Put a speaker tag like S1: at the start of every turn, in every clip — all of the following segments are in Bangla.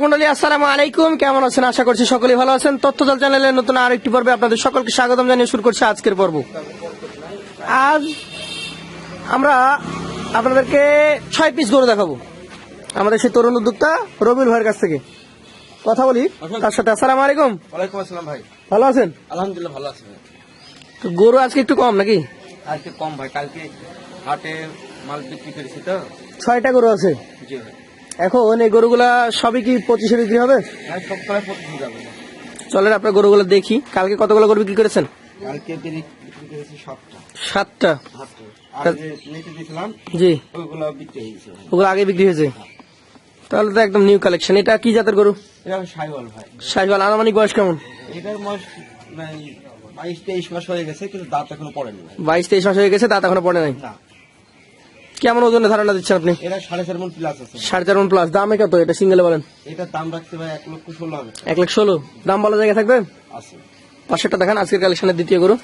S1: দর্শক মন্ডলী আসসালামু আলাইকুম। কেমন আছেন? আশা করছি সকলেই ভালো আছেন। তথ্যজল চ্যানেলের নতুন আরেকটি পর্বে আপনাদের সকলকে স্বাগতম জানিয়ে শুরু করছি আজকের পর্ব। আজ আমরা আপনাদেরকে ছয় পিস গরু দেখাবো। আমাদের সেই তরুণ উদ্যোক্তা রবিউল ভাইয়ের কাছ থেকে। কথা বলি তার সাথে আসসালামু আলাইকুম।
S2: ওয়ালাইকুম আসসালাম ভাই।
S1: ভালো আছেন?
S2: আলহামদুলিল্লাহ ভালো আছি ভাই।
S1: তো গরু আজকে একটু কম নাকি?
S2: আজকে কম ভাই কালকে হাটে মাল বিক্রি করেছি তো।
S1: ছয়টা গরু আছে।
S2: জি ভাই।
S1: এখন এই গরুগুলা সবই কি পঁচিশে বিক্রি হবে? চলেন আপনার গরুগুলো দেখি। কালকে কতগুলো গরু বিক্রি করেছেন?
S2: সাতটা।
S1: জি। ওগুলো আগে বিক্রি হয়েছে? তাহলে তো একদম নিউ কালেকশন এটা কি জাতের গরু?
S2: সাইওয়াল
S1: আনুমানিক বয়স কেমন?
S2: এটার মানে বাইশ তেইশ মাস হয়ে গেছে কিন্তু দাঁত এখনও পড়েনি
S1: বাইশ তেইশ মাস হয়ে গেছে দাঁত এখনও পড়ে নাই? কেমন ওজনে ধারণা দিচ্ছেন আপনি?
S2: এটা সাড়ে চার মন প্লাস আছে।
S1: সাড়ে চার মন প্লাস দামে কত? এটা সিঙ্গেল বলেন।
S2: এটার দাম রাখতে ভাই এক লক্ষ ষোলো হাজার
S1: এক লাখ ষোলো। দাম বলা জায়গা থাকবে? পাঁচশোটা দেখান আজকের কালেকশনের দ্বিতীয় গরু।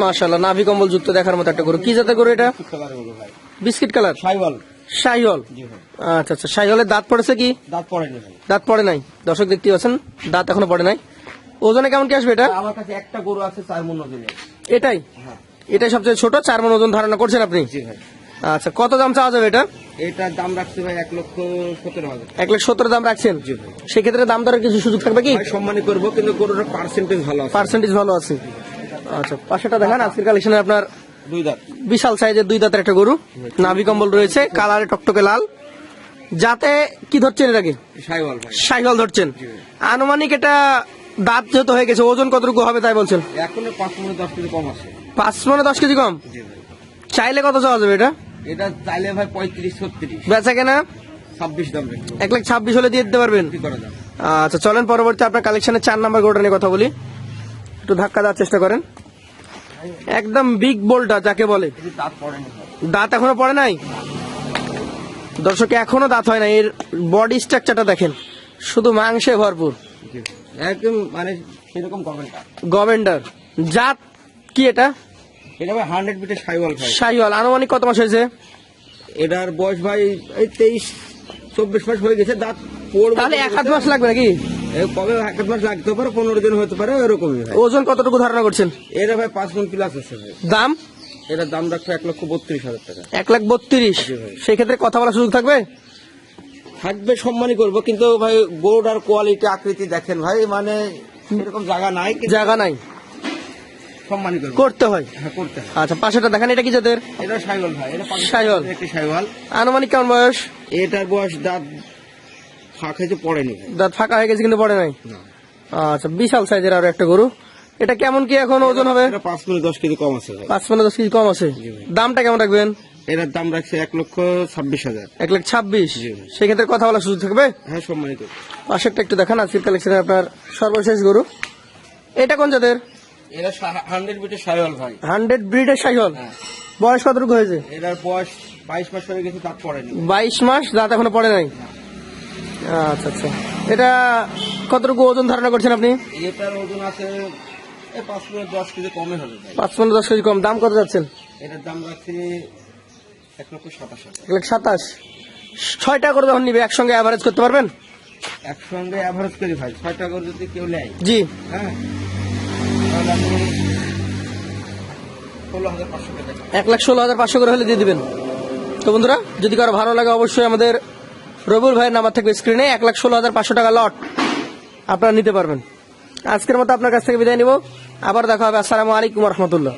S1: মাশাল্লাহ নাভি কম্বল যুক্ত দেখার মতো একটা গরু। কি জাতের গরু এটা? বিস্কিট কালার
S2: সাইওয়াল
S1: শাহিওয়াল
S2: জি
S1: আচ্ছা আচ্ছা। শাহিওয়ালের দাঁত পড়েছে কি?
S2: দাঁত পড়েনি ভাই।
S1: দাঁত পড়ে নাই। দর্শক দেখতে পাচ্ছেন দাঁত এখনও পড়ে নাই। ওজনে কেমন কি আসবে এটা?
S2: আমার কাছে একটা গরু আছে চার মন
S1: এটাই?
S2: হ্যাঁ।
S1: এটাই সবচেয়ে ছোট চার মন ওজন ধারণা করছেন আপনি? আচ্ছা কত দাম চাওয়া যাবে এটা?
S2: এটার দাম রাখতে ভাই এক লক্ষ সতেরো হাজার।
S1: এক লাখ সত্তর দাম রাখছেন? সেক্ষেত্রে দাম দরের কিছু সুযোগ থাকবে কি?
S2: ভাই সম্মানই করব কিন্তু গরুটার পার্সেন্টেজ ভালো
S1: পার্সেন্টেজ ভালো আছে। আচ্ছা পাশেটা দেখান আজকের কালেকশনে আপনার বিশাল সাইজের দুই দাঁতের একটা গরু। নাভি কম্বল রয়েছে কালারে টকটকে লাল। যাতে কি ধরছেন এটাকে?
S2: সাইওয়াল
S1: ধরছেন। আনুমানিক এটা দাঁত যেহেতু হয়ে গেছে ওজন কতটুকু হবে তাই বলছেন?
S2: এখনও পাঁচ মনে দশ কেজি কম আছে।
S1: পাঁচ মানে দশ কেজি কম? চাইলে কত চাওয়া যাবে এটা?
S2: এটা চাইলে ভাই পঁয়ত্রিশ ছত্রিশ।
S1: বেচা কেনা?
S2: ছাব্বিশ দাম
S1: এক লাখ ছাব্বিশ হলে দিয়ে দিতে পারবেন? আচ্ছা চলেন পরবর্তী আপনার কালেকশনের চার নাম্বার গরুটা নিয়ে কথা বলি। একটু ধাক্কা দেওয়ার চেষ্টা করেন। একদম বিগ বোলটা যাকে বলে।
S2: দাঁত
S1: এখনও পড়ে নাই? দর্শক এখনও দাঁত হয় না এর বডি স্ট্রাকচারটা দেখেন। শুধু মাংসে ভরপুর।
S2: একদম মানে সেরকম না
S1: গভেন্ডার জাত কি এটা?
S2: এটা ভাই হান্ড্রেড মিটার সাইওয়াল ভাই।
S1: শাহিওয়াল আনুমানিক কত মাস হয়েছে?
S2: এটার বয়স ভাই এই তেইশ চব্বিশ মাস হয়ে গেছে দাঁত পড়বে
S1: তাহলে এক হাত মাস লাগবে নাকি?
S2: কবে এক আধ মাস লাগতে পারে পনেরো দিন হতে পারে এরকমই
S1: ওজন কতটুকু ধারণা করছেন?
S2: এটা ভাই পাঁচ মন প্লাস আছে ভাই।
S1: দাম?
S2: এটার দাম রাখছে এক লক্ষ বত্রিশ হাজার টাকা।
S1: এক লাখ বত্রিশ। সেক্ষেত্রে কথা বলার সুযোগ থাকবে?
S2: থাকবে সম্মানই করব কিন্তু ভাই গোড়ার কোয়ালিটি আকৃতি দেখেন ভাই মানে এরকম জায়গা নাই
S1: জায়গা নাই।
S2: সম্মানই করব।
S1: করতে হয়?
S2: হ্যাঁ করতে হয়।
S1: আচ্ছা পাশেটা দেখেন এটা কি জাতের?
S2: এটা সাইওয়াল ভাই এটা পাকিস্তানের একটি সাইওয়াল।
S1: আনুমানিক কেমন বয়স?
S2: এটার বয়স দাঁত ফাঁক হয়েছে পড়েনি
S1: দাঁত ফাঁকা হয়ে গেছে কিন্তু পড়ে নাই? আচ্ছা বিশাল সাইজের আরও একটা গরু। এটা কেমন কি এখন ওজন হবে?
S2: পাঁচ মিনিট দশ কেজি কম আছে
S1: পাঁচ পনেরো দশ কেজি কম আছে। দামটা কেমন রাখবেন?
S2: এটার দাম রাখছে এক লক্ষ ছাব্বিশ হাজার।
S1: এক লাখ ছাব্বিশ। সেক্ষেত্রে কথা বলার সুযোগ থাকবে?
S2: হ্যাঁ সম্মানিত।
S1: পাশেরটা একটু দেখান আজকের কালেকশনে আপনার সর্বশেষ গরু। এটা কোন জাতের?
S2: এটা হান্ড্রেড মিটার সাইওয়াল ভাই।
S1: হান্ড্রেড ব্রিডের
S2: হ্যাঁ।
S1: বয়স কতটুকু হয়েছে?
S2: এটার বয়স বাইশ মাস হয়ে গেছে দাঁত পড়েনি।
S1: বাইশ মাস দাঁত এখনও পড়ে নাই? আচ্ছা আচ্ছা। এটা কতটুকু ওজন ধারণা করছেন আপনি?
S2: এটার ওজন আছে পাঁচ মিনিট দশ কেজি কমে হবে
S1: পাঁচ পনেরো দশ কেজি কম। দাম কত যাচ্ছেন?
S2: এটার দাম রাখছে এক সাতাশ
S1: ছয়টা করে যখন নিবে একসঙ্গে অ্যাভারেজ করতে পারবেন?
S2: একসঙ্গে অ্যাভারেজ করি ভাই ছয়টা করে যদি কেউ নেয়।
S1: জি।
S2: হ্যাঁ?
S1: এক লাখ ষোলো হাজার পাঁচশো করে হলে দিয়ে দিবেন। তো বন্ধুরা যদি কারও ভালো লাগে অবশ্যই আমাদের রবিউল ভাইয়ের নাম্বার থাকবে স্ক্রিনে এক লাখ ষোলো হাজার পাঁচশো টাকা লট আপনারা নিতে পারবেন। আজকের মতো আপনার কাছ থেকে বিদায় নিব। আবার দেখা হবে। আসসালামু আলাইকুম রহমতুল্লাহ।